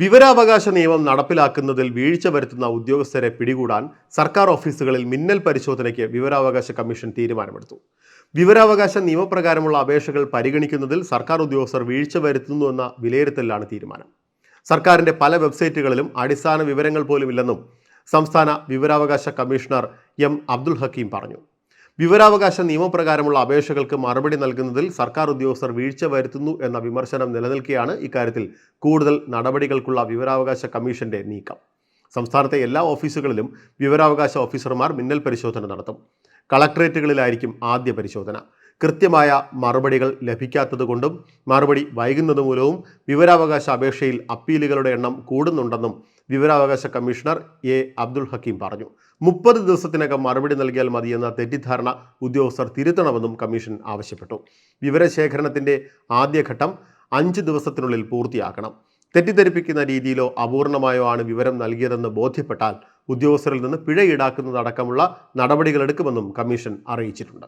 വിവരാവകാശ നിയമം നടപ്പിലാക്കുന്നതിൽ വീഴ്ച വരുത്തുന്ന ഉദ്യോഗസ്ഥരെ പിടികൂടാൻ സർക്കാർ ഓഫീസുകളിൽ മിന്നൽ പരിശോധനയ്ക്ക് വിവരാവകാശ കമ്മീഷൻ തീരുമാനമെടുത്തു. വിവരാവകാശ നിയമപ്രകാരമുള്ള അപേക്ഷകൾ പരിഗണിക്കുന്നതിൽ സർക്കാർ ഉദ്യോഗസ്ഥർ വീഴ്ച വരുത്തുന്നുവെന്ന വിലയിരുത്തലിലാണ് തീരുമാനം. സർക്കാരിന്റെ പല വെബ്സൈറ്റുകളിലും അടിസ്ഥാന വിവരങ്ങൾ പോലുമില്ലെന്നും സംസ്ഥാന വിവരാവകാശ കമ്മീഷണർ എം അബ്ദുൽ ഹക്കീം പറഞ്ഞു. വിവരാവകാശ നിയമപ്രകാരമുള്ള അപേക്ഷകൾക്ക് മറുപടി നൽകുന്നതിൽ സർക്കാർ ഉദ്യോഗസ്ഥർ വീഴ്ച വരുത്തുന്നു എന്ന വിമർശനം നിലനിൽക്കെയാണ് ഇക്കാര്യത്തിൽ കൂടുതൽ നടപടികൾക്കുള്ള വിവരാവകാശ കമ്മീഷന്റെ നീക്കം. സംസ്ഥാനത്തെ എല്ലാ ഓഫീസുകളിലും വിവരാവകാശ ഓഫീസർമാർ മിന്നൽ പരിശോധന നടത്തും. കളക്ടറേറ്റുകളിലായിരിക്കും ആദ്യ പരിശോധന. കൃത്യമായ മറുപടികൾ ലഭിക്കാത്തതുകൊണ്ടും മറുപടി വൈകുന്നത് മൂലവും വിവരാവകാശ അപേക്ഷയിൽ അപ്പീലുകളുടെ എണ്ണം കൂടുന്നുണ്ടെന്നും വിവരാവകാശ കമ്മീഷണർ എ. അബ്ദുൽ ഹക്കീം പറഞ്ഞു. മുപ്പത് ദിവസത്തിനകം മറുപടി നൽകിയാൽ മതിയെന്ന തെറ്റിദ്ധാരണ ഉദ്യോഗസ്ഥർ തിരുത്തണമെന്നും കമ്മീഷൻ ആവശ്യപ്പെട്ടു. വിവരശേഖരണത്തിന്റെ ആദ്യഘട്ടം അഞ്ച് ദിവസത്തിനുള്ളിൽ പൂർത്തിയാക്കണം. തെറ്റിദ്ധരിപ്പിക്കുന്ന രീതിയിലോ അപൂർണമായോ ആണ് വിവരം നൽകിയതെന്ന് ബോധ്യപ്പെട്ടാൽ ഉദ്യോഗസ്ഥരിൽ നിന്ന് പിഴ ഈടാക്കുന്നതടക്കമുള്ള നടപടികളെടുക്കുമെന്നും കമ്മീഷൻ അറിയിച്ചിട്ടുണ്ട്.